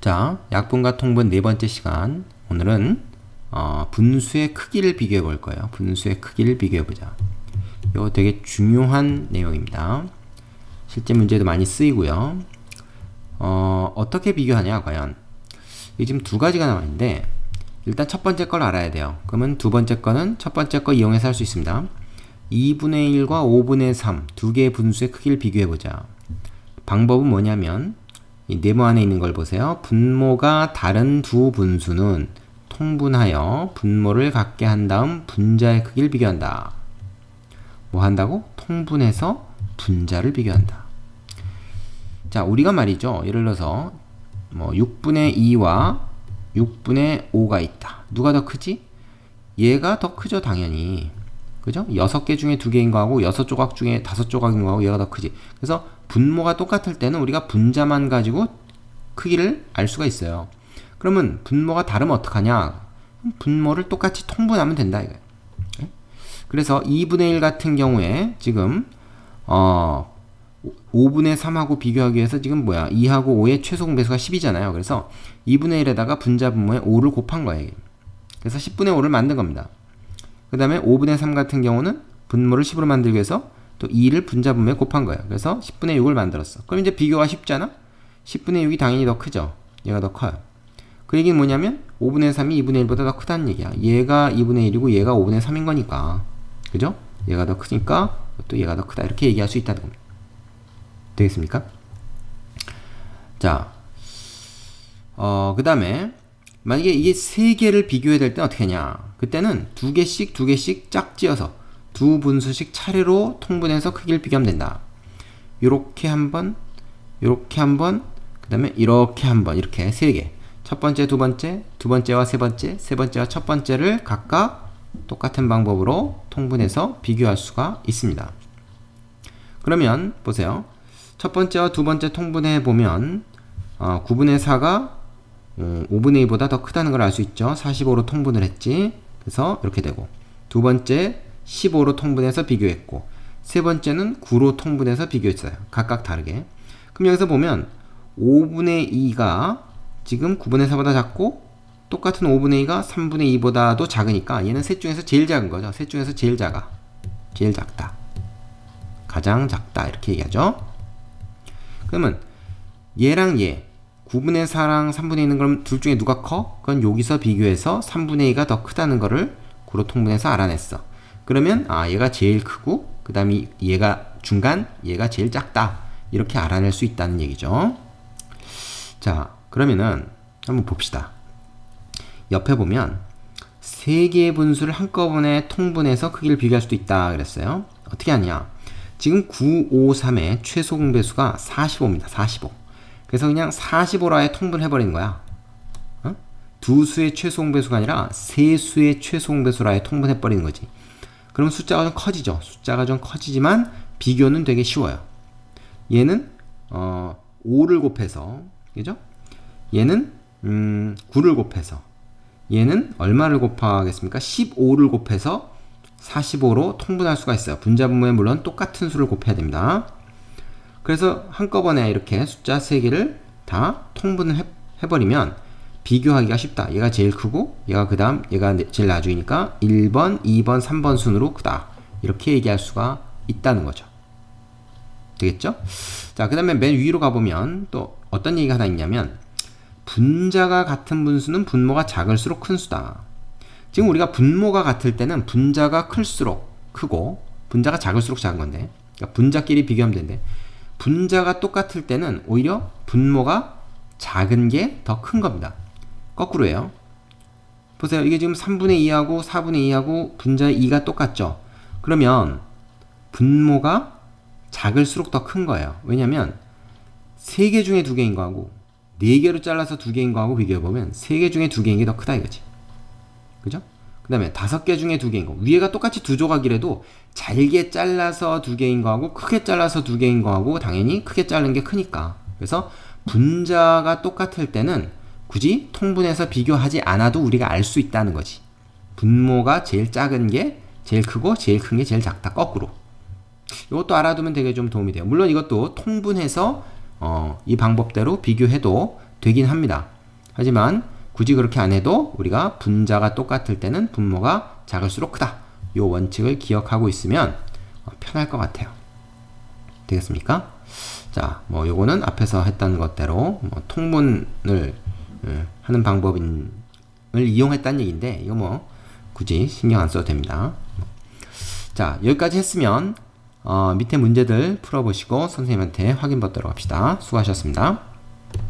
자, 약분과 통분 네 번째 시간. 오늘은 어, 분수의 크기를 비교해 볼 거예요. 분수의 크기를 비교해 보자. 이거 되게 중요한 내용입니다. 실제 문제도 많이 쓰이고요. 어, 어떻게 비교하냐, 과연. 이 지금 두 가지가 있는데, 일단 첫 번째 걸 알아야 돼요. 그러면 두 번째 거는 첫 번째 거 이용해서 할 수 있습니다. 2분의 1과 5분의 3 두 개의 분수의 크기를 비교해 보자. 방법은 뭐냐면 이 네모 안에 있는 걸 보세요. 분모가 다른 두 분수는 통분하여 분모를 갖게 한 다음 분자의 크기를 비교한다. 뭐 한다고? 통분해서 분자를 비교한다. 자, 우리가 말이죠. 예를 들어서 뭐 6분의 2와 6분의 5가 있다. 누가 더 크지? 얘가 더 크죠, 당연히. 그죠? 6개 중에 2개인 거하고 6조각 중에 5조각인 거하고 얘가 더 크지. 그래서 분모가 똑같을 때는 우리가 분자만 가지고 크기를 알 수가 있어요. 그러면 분모가 다르면 어떡하냐? 분모를 똑같이 통분하면 된다 이거예요. 예? 그래서 2분의 1 같은 경우에 지금 어 5분의 3하고 비교하기 위해서 지금 뭐야? 2하고 5의 최소 공배수가 10이잖아요. 그래서 2분의 1에다가 분자 분모에 5를 곱한 거예요. 그래서 10분의 5를 만든 겁니다. 그 다음에 5분의 3 같은 경우는 분모를 10으로 만들기 위해서 또 2를 분자 분모에 곱한 거예요. 그래서 10분의 6을 만들었어. 그럼 이제 비교가 쉽잖아? 10분의 6이 당연히 더 크죠? 얘가 더 커요. 그 얘기는 뭐냐면 5분의 3이 2분의 1보다 더 크다는 얘기야. 얘가 2분의 1이고 얘가 5분의 3인 거니까. 그죠? 얘가 더 크니까 또 얘가 더 크다. 이렇게 얘기할 수 있다는 겁니다. 되겠습니까? 자, 어, 그 다음에 만약에 이게 세 개를 비교해야 될 때는 어떻게 하냐? 그때는 두 개씩 두 개씩 짝지어서 두 분수씩 차례로 통분해서 크기를 비교하면 된다. 요렇게 한 번, 요렇게 한 번, 그 다음에 이렇게 한 번, 이렇게 세 개. 첫 번째, 두 번째, 두 번째와 세 번째, 세 번째와 첫 번째를 각각 똑같은 방법으로 통분해서 비교할 수가 있습니다. 그러면 보세요. 첫 번째와 두 번째 통분해 보면 어, 9분의 4가 어, 5분의 2보다 더 크다는 걸 알 수 있죠. 45로 통분을 했지. 그래서 이렇게 되고 두 번째 15로 통분해서 비교했고 세 번째는 9로 통분해서 비교했어요. 각각 다르게. 그럼 여기서 보면 5분의 2가 지금 9분의 4보다 작고 똑같은 5분의 2가 3분의 2보다도 작으니까 얘는 셋 중에서 제일 작은 거죠. 셋 중에서 제일 작아. 제일 작다. 가장 작다. 이렇게 얘기하죠. 그러면 얘랑 얘 9분의 4랑 3분의 2는 그럼 둘 중에 누가 커? 그건 여기서 비교해서 3분의 2가 더 크다는 거를 구로 통분해서 알아냈어. 그러면 아 얘가 제일 크고 그 다음에 얘가 중간 얘가 제일 작다. 이렇게 알아낼 수 있다는 얘기죠. 자 그러면은 한번 봅시다. 옆에 보면 세 개의 분수를 한꺼번에 통분해서 크기를 비교할 수도 있다 그랬어요. 어떻게 하냐? 지금 9, 5, 3의 최소 공배수가 45입니다. 45 그래서 그냥 45로 아예 통분해버리는 거야 어? 두 수의 최소 공배수가 아니라 세 수의 최소 공배수로 아예 통분해버리는 거지 그럼 숫자가 좀 커지죠. 숫자가 좀 커지지만 비교는 되게 쉬워요. 얘는 어, 5를 곱해서 그죠? 얘는 음, 9를 곱해서 얘는 얼마를 곱하겠습니까? 15를 곱해서 45로 통분할 수가 있어요. 분자 분모에 물론 똑같은 수를 곱해야 됩니다. 그래서 한꺼번에 이렇게 숫자 3개를 다 통분을 해, 해버리면 비교하기가 쉽다. 얘가 제일 크고 얘가 그 다음 얘가 제일 나중이니까 1번, 2번, 3번 순으로 크다. 이렇게 얘기할 수가 있다는 거죠. 되겠죠? 자, 그 다음에 맨 위로 가보면 또 어떤 얘기가 하나 있냐면 분자가 같은 분수는 분모가 작을수록 큰 수다. 지금 우리가 분모가 같을 때는 분자가 클수록 크고 분자가 작을수록 작은 건데 그러니까 분자끼리 비교하면 되는데 분자가 똑같을 때는 오히려 분모가 작은 게 더 큰 겁니다. 거꾸로예요. 보세요. 이게 지금 3분의 2하고 4분의 2하고 분자의 2가 똑같죠? 그러면 분모가 작을수록 더 큰 거예요. 왜냐면 3개 중에 2개인 거하고 4개로 잘라서 2개인 거하고 비교해보면 3개 중에 2개인 게 더 크다 이거지. 그죠? 그 다음에 5개 중에 2개인 거. 위에가 똑같이 두 조각이라도 잘게 잘라서 2개인 거하고 크게 잘라서 2개인 거하고 당연히 크게 자른 게 크니까. 그래서 분자가 똑같을 때는 굳이 통분해서 비교하지 않아도 우리가 알 수 있다는 거지. 분모가 제일 작은 게 제일 크고 제일 큰 게 제일 작다. 거꾸로. 이것도 알아두면 되게 좀 도움이 돼요. 물론 이것도 통분해서 어, 이 방법대로 비교해도 되긴 합니다. 하지만 굳이 그렇게 안 해도 우리가 분자가 똑같을 때는 분모가 작을수록 크다. 요 원칙을 기억하고 있으면 어, 편할 것 같아요. 되겠습니까? 자, 뭐 요거는 앞에서 했던 것대로 뭐 통분을 예, 하는 방법을 이용했다는 얘기인데 이거 뭐 굳이 신경 안 써도 됩니다. 자, 여기까지 했으면 어, 밑에 문제들 풀어보시고 선생님한테 확인 받도록 합시다. 수고하셨습니다.